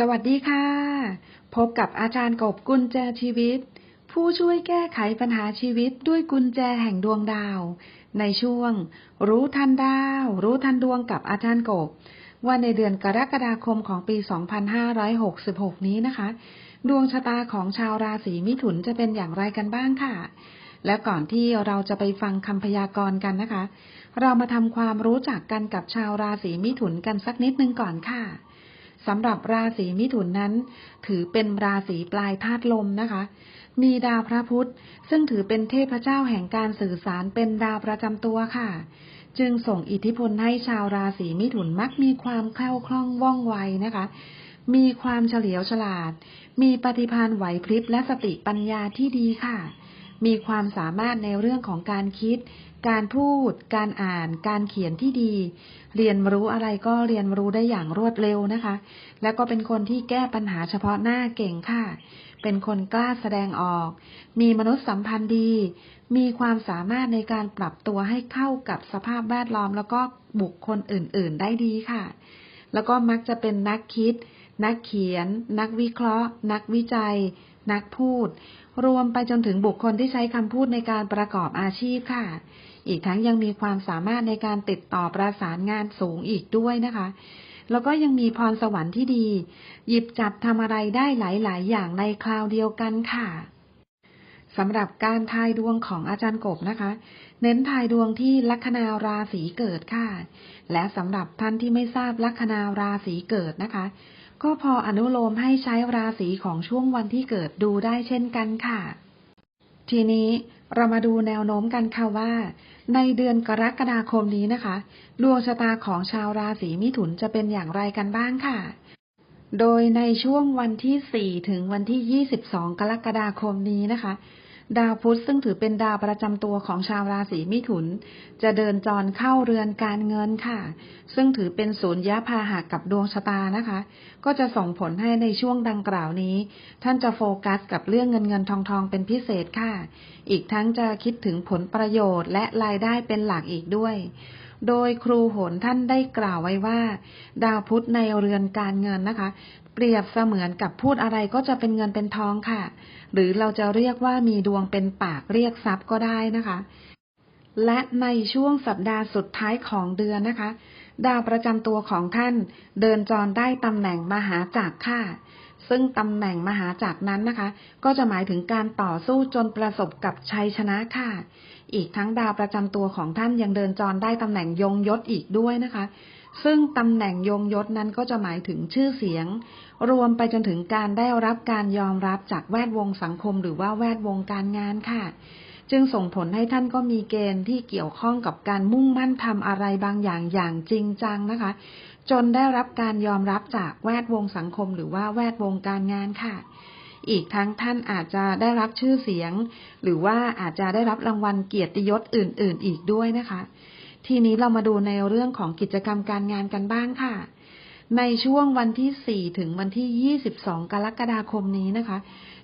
สวัสดีค่ะ พบกับอาจารย์กบกุญแจชีวิต ผู้ช่วยแก้ไขปัญหาชีวิตด้วยกุญแจแห่งดวงดาว ในช่วง รู้ทันดาว รู้ทันดวงกับอาจารย์กบ ว่าในเดือนกรกฎาคมของปี 2566 นี้นะคะ ดวงชะตาของชาวราศีมิถุนจะเป็นอย่างไรกันบ้างค่ะ และก่อนที่เราจะไปฟังคำพยากรณ์กันนะคะ เรามาทำความรู้จักกันกับชาวราศีมิถุนกันสักนิดนึงก่อนค่ะ สำหรับราศีมิถุนนั้น ถือเป็นราศีปลายธาตุลมนะคะ มีดาวพระพุธซึ่งถือเป็นเทพเจ้าแห่งการสื่อสารเป็นดาวประจำตัวค่ะ จึงส่งอิทธิพลให้ชาวราศีมิถุนมักมีความแคล่วคล่องว่องไวนะคะ มีความเฉลียวฉลาด มีปฏิภาณไหวพริบและสติปัญญาที่ดีค่ะ มีความสามารถในเรื่องของการคิด การพูด การอ่าน การเขียนที่ดี เรียนรู้อะไรก็เรียนรู้ได้อย่างรวดเร็วนะคะ แล้วก็เป็นคนที่แก้ปัญหาเฉพาะหน้าเก่งค่ะ เป็นคนกล้าแสดงออก มีมนุษยสัมพันธ์ดี มีความสามารถในการปรับตัวให้เข้ากับสภาพแวดล้อม แล้วก็บุคคลอื่น ๆ ได้ดีค่ะ แล้วก็มักจะเป็นนักคิดนักเขียน นักวิเคราะห์ นักวิจัย นักพูด รวมไปจนถึงบุคคลที่ใช้คำพูดในการประกอบอาชีพค่ะ อีกทั้งยังมีความสามารถในการติดต่อประสานงานสูงอีกด้วยนะคะ แล้วก็ยังมีพรสวรรค์ที่ดี หยิบจับทำอะไรได้หลาย ๆ อย่างในคราวเดียวกันค่ะสำหรับการทายดวงของอาจารย์กบนะคะ เน้นทายดวงที่ลัคนาราศีเกิดค่ะ และสำหรับท่านที่ไม่ทราบลัคนาราศีเกิดนะคะ ก็พออนุโลมให้ใช้ราศีของช่วงวันที่เกิดดูได้เช่นกันค่ะ ทีนี้เรามาดูแนวโน้มกันค่ะว่า ในเดือนกรกฎาคมนี้นะคะ ดวงชะตาของชาวราศีมิถุนจะเป็นอย่างไรกันบ้างค่ะ โดยในช่วงวันที่ 4 ถึงวันที่ 22 กรกฎาคมนี้นะคะ ดาวพุธซึ่งถือเป็นดาวประจำตัวของชาวราศีมิถุน จะเดินจรเข้าเรือนการเงินค่ะ ซึ่งถือเป็นศูนย์ยะพาหะกับดวงชะตานะคะ ก็จะส่งผลให้ในช่วงดังกล่าวนี้ ท่านจะโฟกัสกับเรื่องเงินเงินทองทองเป็นพิเศษค่ะ อีกทั้งจะคิดถึงผลประโยชน์และรายได้เป็นหลักอีกด้วย โดยครูโหนท่านได้กล่าวไว้ว่า ดาวพุธในเรือนการเงินนะคะ เปรียบเสมือนกับพูดอะไรก็จะเป็นเงินเป็นทองค่ะ หรือเราจะเรียกว่ามีดวงเป็นปากเรียกทรัพย์ก็ได้นะคะ และในช่วงสัปดาห์สุดท้ายของเดือนนะคะ ดาวประจำตัวของท่าน เดินจรได้ตำแหน่งมหาจักรค่ะ ซึ่งตำแหน่งมหาจักรนั้นนะคะ ก็จะหมายถึงการต่อสู้จนประสบกับชัยชนะค่ะ อีกทั้งดาวประจำตัวของท่านยังเดินจรได้ตำแหน่งยงยศอีกด้วยนะคะ ซึ่งตำแหน่งยงยศนั้นก็จะหมายถึงชื่อเสียง รวมไปจนถึงการได้รับการยอมรับจากแวดวงสังคม หรือว่าแวดวงการงานค่ะจึงส่งผลให้ท่านก็มีเกณฑ์ที่เกี่ยวข้องกับการมุ่งมั่นทำอะไรบางอย่างอย่างจริงจังนะคะ จนได้รับการยอมรับจากแวดวงสังคมหรือว่าแวดวงการงานค่ะ อีกทั้งท่านอาจจะได้รับชื่อเสียง หรือว่าอาจจะได้รับรางวัลเกียรติยศอื่น ๆ อีกด้วยนะคะ ทีนี้เรามาดูในเรื่องของกิจกรรมการงานกันบ้างค่ะ ในช่วงวันที่ 4 ถึงวันที่ 22 กรกฎาคมนี้นะคะ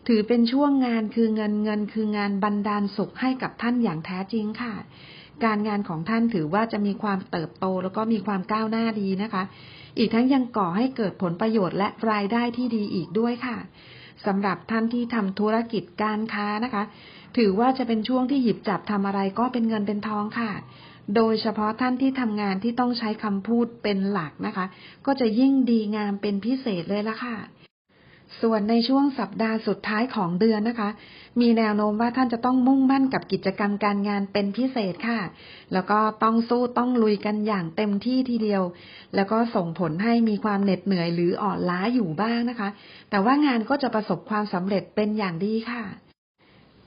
ถือเป็นช่วงงานคือเงินเงินคืองานบันดาลสุขให้กับท่านอย่างแท้จริงค่ะ การงานของท่านถือว่าจะมีความเติบโตแล้วก็มีความก้าวหน้าดีนะคะ อีกทั้งยังก่อให้เกิดผลประโยชน์และรายได้ที่ดีอีกด้วยค่ะสำหรับท่านที่ทำธุรกิจการค้านะคะ ถือว่าจะเป็นช่วงที่หยิบจับทำอะไรก็เป็นเงินเป็นทองค่ะ โดยเฉพาะท่านที่ทำงานที่ต้องใช้คำพูดเป็นหลักนะคะ ก็จะยิ่งดีงามเป็นพิเศษเลยละค่ะ ส่วนในช่วงสัปดาห์สุดท้ายของเดือนนะคะ มีแนวโน้มว่าท่านจะต้องมุ่งมั่นกับกิจกรรมการงานเป็นพิเศษค่ะ แล้วก็ต้องสู้ต้องลุยกันอย่างเต็มที่ทีเดียว แล้วก็ส่งผลให้มีความเหน็ดเหนื่อยหรืออ่อนล้าอยู่บ้างนะคะ แต่ว่างานก็จะประสบความสำเร็จเป็นอย่างดีค่ะ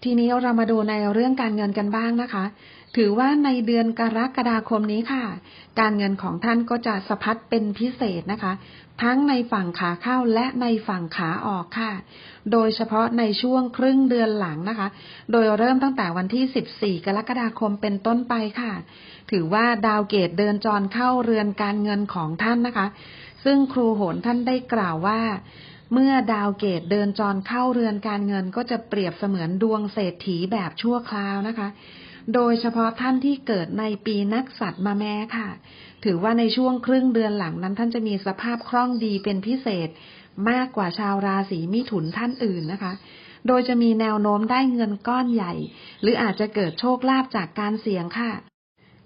ทีนี้เรามาดูในเรื่องการเงินกันบ้างนะคะ ถือว่าในเดือนกรกฎาคมนี้ค่ะ การเงินของท่านก็จะสะพัดเป็นพิเศษนะคะ ทั้งในฝั่งขาเข้าและในฝั่งขาออกค่ะ โดยเฉพาะในช่วงครึ่งเดือนหลังนะคะ โดยเริ่มตั้งแต่วันที่ 14 กรกฎาคมเป็นต้นไปค่ะ ถือว่าดาวเกตเดินจรเข้าเรือนการเงินของท่านนะคะ ซึ่งครูโหนท่านได้กล่าวว่า เมื่อดาวเกตเดินจรเข้าเรือนการเงินก็จะเปรียบเสมือนดวงเศรษฐีแบบชั่วคราวนะคะ โดยเฉพาะท่านที่เกิดในปีนักสัตว์มาแม้ค่ะ ถือว่าในช่วงครึ่งเดือนหลังนั้น ท่านจะมีสภาพคล่องดีเป็นพิเศษ มากกว่าชาวราศีมิถุนท่านอื่นนะคะ โดยจะมีแนวโน้มได้เงินก้อนใหญ่ หรืออาจจะเกิดโชคลาภจากการเสี่ยงค่ะ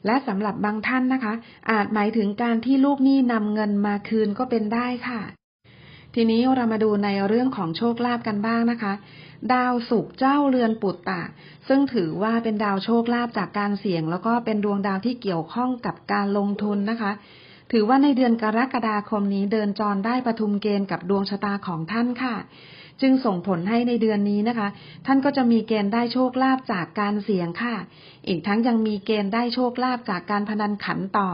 และสำหรับบางท่านนะคะ อาจหมายถึงการที่ลูกหนี้นำเงินมาคืนก็เป็นได้ค่ะ ทีนี้เรามาดูในเรื่องของโชคลาภกันบ้างนะคะ ดาวสุกเจ้าเรือนปุตตะ ซึ่งถือว่าเป็นดาวโชคลาภจากการเสี่ยง แล้วก็เป็นดวงดาวที่เกี่ยวข้องกับการลงทุนนะคะ ถือว่าในเดือนกรกฎาคมนี้เดินจรได้ประทุมเกณฑ์กับดวงชะตาของท่านค่ะ จึงส่งผลให้ในเดือนนี้นะคะ ท่านก็จะมีเกณฑ์ได้โชคลาภจากการเสี่ยงค่ะ อีกทั้งยังมีเกณฑ์ได้โชคลาภจากการพนันขันต่อ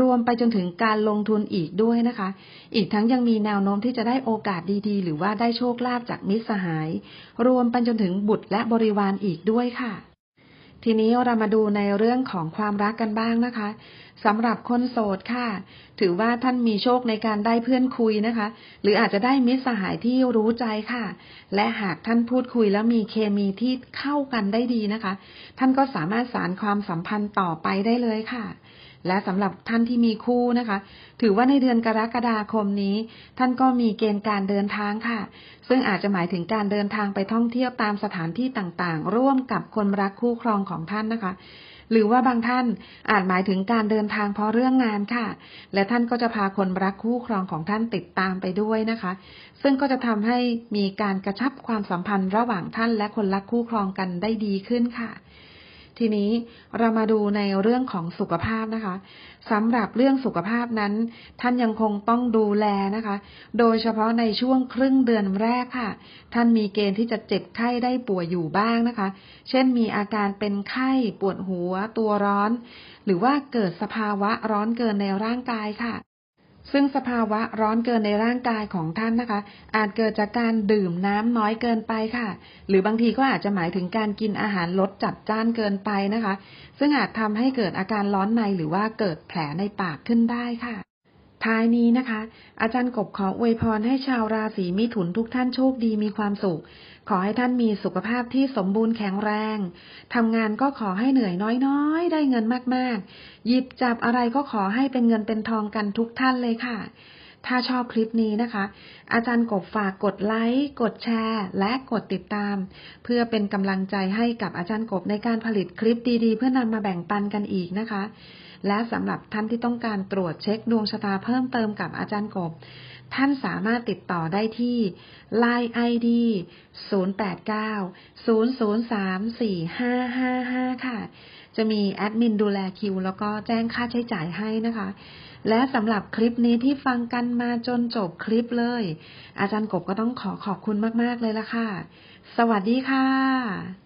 รวมไปจนถึงการลงทุนอีกด้วยนะคะ อีกทั้งยังมีแนวโน้มที่จะได้โอกาสดีๆ หรือว่าได้โชคลาภจากมิตรสหาย รวมไปจนถึงบุตรและบริวารอีกด้วยค่ะทีนี้เรามาดูในเรื่องของความรักกันบ้างนะคะ สำหรับคนโสดค่ะ ถือว่าท่านมีโชคในการได้เพื่อนคุยนะคะ หรืออาจจะได้มิตรสหายที่รู้ใจค่ะ และหากท่านพูดคุยแล้วมีเคมีที่เข้ากันได้ดีนะคะ ท่านก็สามารถสารความสัมพันธ์ต่อไปได้เลยค่ะ และสำหรับท่านที่มีคู่นะคะ ถือว่าในเดือนกรกฎาคมนี้ ท่านก็มีเกณฑ์การเดินทางค่ะ ซึ่งอาจจะหมายถึงการเดินทางไปท่องเที่ยวตามสถานที่ต่างๆ ร่วมกับคนรักคู่ครองของท่านนะคะ หรือว่าบางท่านอาจหมายถึงการเดินทางเพราะเรื่องงานค่ะ และท่านก็จะพาคนรักคู่ครองของท่านติดตามไปด้วยนะคะ ซึ่งก็จะทำให้มีการกระชับความสัมพันธ์ระหว่างท่านและคนรักคู่ครองกันได้ดีขึ้นค่ะ ทีนี้เรามาดูในเรื่องของสุขภาพนะคะสำหรับเรื่องสุขภาพนั้น ท่านยังคงต้องดูแลนะคะ โดยเฉพาะในช่วงครึ่งเดือนแรกค่ะ ท่านมีเกณฑ์ที่จะเจ็บไข้ได้ป่วยอยู่บ้างนะคะ เช่นมีอาการเป็นไข้ปวดหัวตัวร้อน หรือว่าเกิดสภาวะร้อนเกินในร่างกายค่ะ ซึ่งสภาวะร้อนเกินในร่างกายของท่านนะคะ อาจเกิดจากการดื่มน้ำน้อยเกินไปค่ะ หรือบางทีก็อาจจะหมายถึงการกินอาหารรสจัดจ้านเกินไปนะคะ ซึ่งอาจทำให้เกิดอาการร้อนในหรือว่าเกิดแผลในปากขึ้นได้ค่ะ ท้ายนี้นะคะ อาจารย์กบขออวยพรให้ชาวราศีมิถุนทุกท่านโชคดีมีความสุข ขอให้ท่านมีสุขภาพที่สมบูรณ์แข็งแรงทำงานก็ขอให้เหนื่อยน้อยๆ ได้เงินมากๆ หยิบจับอะไรก็ขอให้เป็นเงินเป็นทองกันทุกท่านเลยค่ะ ถ้าชอบคลิปนี้นะคะ อาจารย์กบฝากกดไลค์ กดแชร์ และกดติดตาม เพื่อเป็นกำลังใจให้กับอาจารย์กบในการผลิตคลิปดีๆ เพื่อนำมาแบ่งปันกันอีกนะคะ และสำหรับท่านที่ต้องการตรวจเช็คดวงชะตาเพิ่มเติมกับอาจารย์กบ ท่านสามารถติดต่อได้ที่ Line ID 0890034555 ค่ะ จะมีแอดมินดูแลคิว แล้วก็แจ้งค่าใช้จ่ายให้นะคะ และสำหรับคลิปนี้ที่ฟังกันมาจนจบคลิปเลย อาจารย์กบก็ต้องขอขอบคุณมาก ๆ เลยละค่ะ สวัสดีค่ะ